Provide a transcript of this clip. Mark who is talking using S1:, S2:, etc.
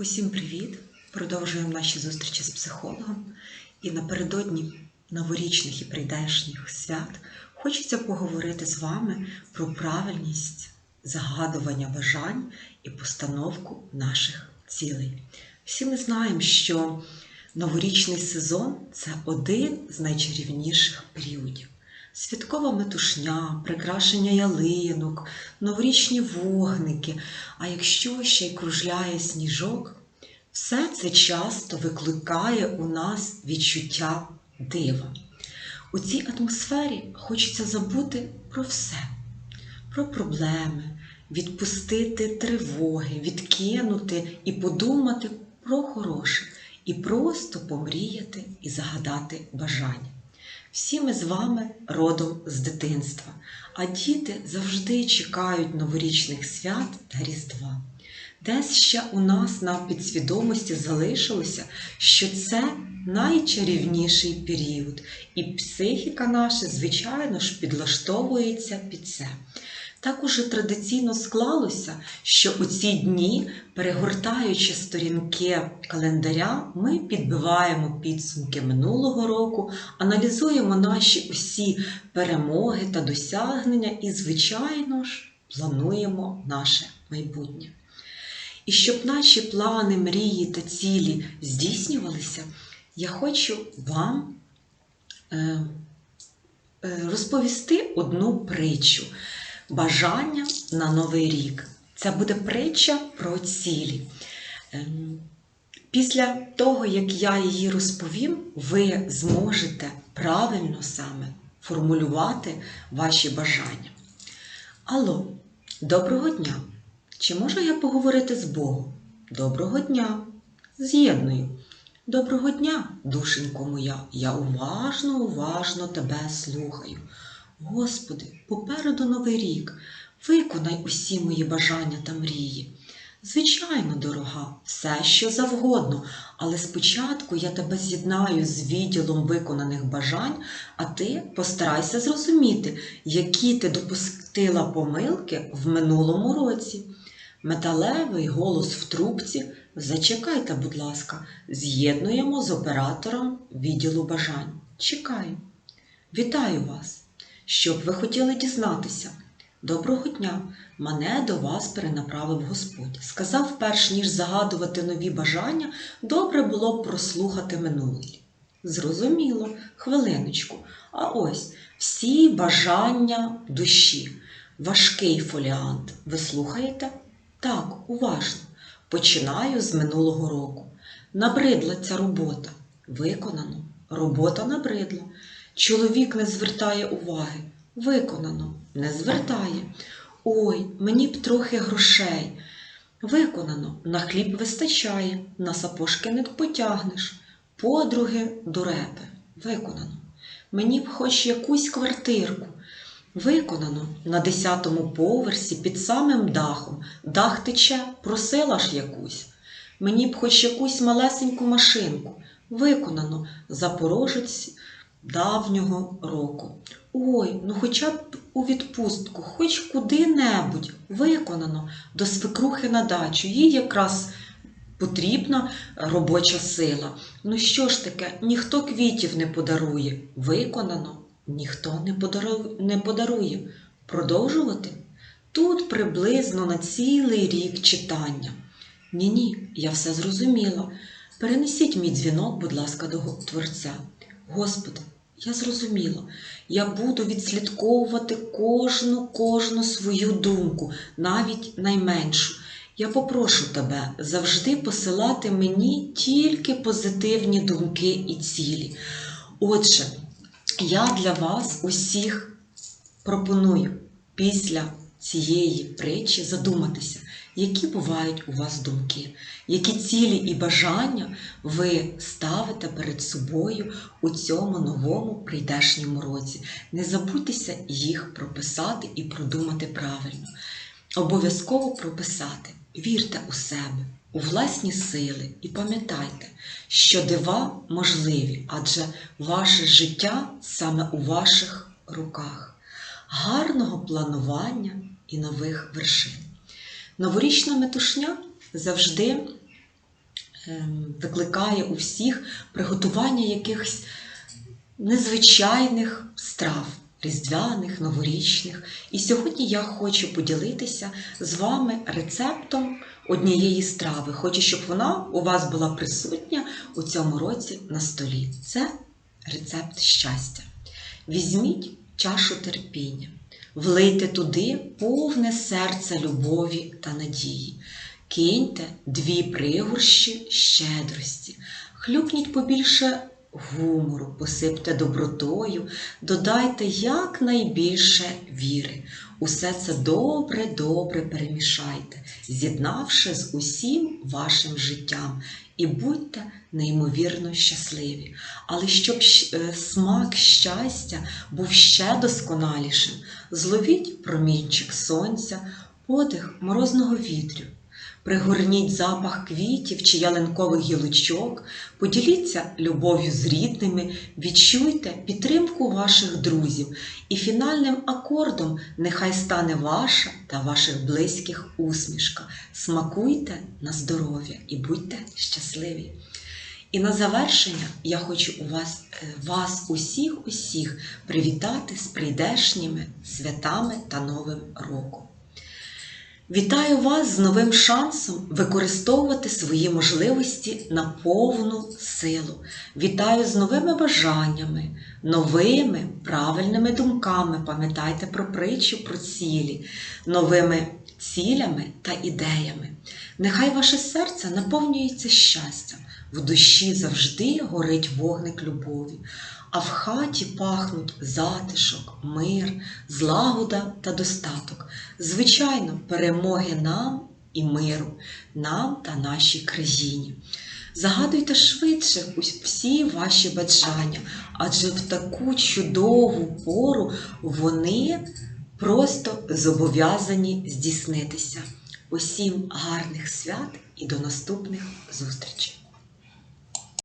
S1: Усім привіт! Продовжуємо наші зустрічі з психологом. І напередодні новорічних і прийдешніх свят хочеться поговорити з вами про правильність загадування бажань і постановку наших цілей. Всі ми знаємо, що новорічний сезон це один з найчарівніших періодів. Святкова метушня, прикрашення ялинок, новорічні вогники, а якщо ще й кружляє сніжок, все це часто викликає у нас відчуття дива. У цій атмосфері хочеться забути про все, про проблеми, відпустити тривоги, відкинути і подумати про хороше, і просто помріяти і загадати бажання. Всі ми з вами родом з дитинства, а діти завжди чекають новорічних свят та Різдва. Десь ще у нас на підсвідомості залишилося, що це найчарівніший період, і психіка наша, звичайно ж, підлаштовується під це. Так уже традиційно склалося, що у ці дні, перегортаючи сторінки календаря, ми підбиваємо підсумки минулого року, аналізуємо наші усі перемоги та досягнення і, звичайно ж, плануємо наше майбутнє. І щоб наші плани, мрії та цілі здійснювалися, я хочу вам е, е, розповісти одну притчу бажання на новий рік. Це буде притча про цілі. Ем, Після того, як я її розповім, ви зможете правильно саме формулювати ваші бажання. Алло, доброго дня! Чи можу я поговорити з Богом? Доброго дня! З'єдную. Доброго дня, душенько моя, я уважно, уважно тебе слухаю. Господи, попереду новий рік, виконай усі мої бажання та мрії. Звичайно, дорога, все що завгодно, але спочатку я тебе з'єднаю з відділом виконаних бажань, а ти постарайся зрозуміти, які ти допустила помилки в минулому році. Металевий голос в трубці. Зачекайте, будь ласка, з'єднуємо з оператором відділу бажань. Чекаю. Вітаю вас! Що б ви хотіли дізнатися? Доброго дня! Мене до вас перенаправив Господь. Сказав, перш ніж загадувати нові бажання, добре було б прослухати минулий. Зрозуміло, хвилиночку. А ось всі бажання душі. Важкий фоліант. Ви слухаєте? Так, уважно. Починаю з минулого року. Набридла ця робота. Виконано. Робота набридла. Чоловік не звертає уваги. Виконано, не звертає. Ой, мені б трохи грошей. Виконано, на хліб вистачає, на сапожки не потягнеш. Подруги дурепи. Виконано. Мені б хоч якусь квартирку. Виконано на десятому поверсі під самим дахом. Дах тече, просила ж якусь. Мені б хоч якусь малесеньку машинку. Виконано запорожець давнього року. Ой, ну хоча б у відпустку, хоч куди-небудь виконано до свекрухи на дачу. Їй якраз потрібна робоча сила. Ну що ж таке, ніхто квітів не подарує. Виконано, ніхто не подарує. Продовжувати? Тут приблизно на цілий рік читання. Ні-ні, я все зрозуміла. Перенесіть мій дзвінок, будь ласка, до Творця. Господи, я зрозуміла, я буду відслідковувати кожну кожну свою думку, навіть найменшу. Я попрошу тебе завжди посилати мені тільки позитивні думки і цілі. Отже, я для вас усіх пропоную після цієї притчі задуматися, які бувають у вас думки, які цілі і бажання ви ставите перед собою у цьому новому прийдешньому році. Не забудьтеся їх прописати і продумати правильно. Обов'язково прописати. Вірте у себе, у власні сили і пам'ятайте, що дива можливі, адже ваше життя саме у ваших руках. Гарного планування і нових вершин. Новорічна метушня завжди ем, викликає у всіх приготування якихось незвичайних страв, різдвяних, новорічних. І сьогодні я хочу поділитися з вами рецептом однієї страви. Хочу, щоб вона у вас була присутня у цьому році на столі. Це рецепт щастя. Візьміть чашу терпіння, влийте туди повне серце любові та надії. Киньте дві пригорщі щедрості, хлюпніть побільше гумору, посипте добротою, додайте якнайбільше віри. Усе це добре-добре перемішайте, з'єднавши з усім вашим життям, і будьте неймовірно щасливі. Але щоб е, смак щастя був ще досконалішим, зловіть промінчик сонця, подих морозного вітрю. Пригорніть запах квітів чи ялинкових гілочок, поділіться любов'ю з рідними, відчуйте підтримку ваших друзів, і фінальним акордом нехай стане ваша та ваших близьких усмішка. Смакуйте на здоров'я і будьте щасливі. І на завершення я хочу у вас, е, вас усіх усіх привітати з прийдешніми святами та Новим роком. Вітаю вас з новим шансом використовувати свої можливості на повну силу. Вітаю з новими бажаннями, новими правильними думками. Пам'ятайте про притчу про цілі, новими цілями та ідеями. Нехай ваше серце наповнюється щастям, в душі завжди горить вогник любові, а в хаті пахнуть затишок, мир, злагода та достаток. Звичайно, перемоги нам і миру, нам та нашій країні. Загадуйте швидше всі ваші бажання, адже в таку чудову пору вони просто зобов'язані здійснитися. Усім гарних свят і до наступних зустрічей!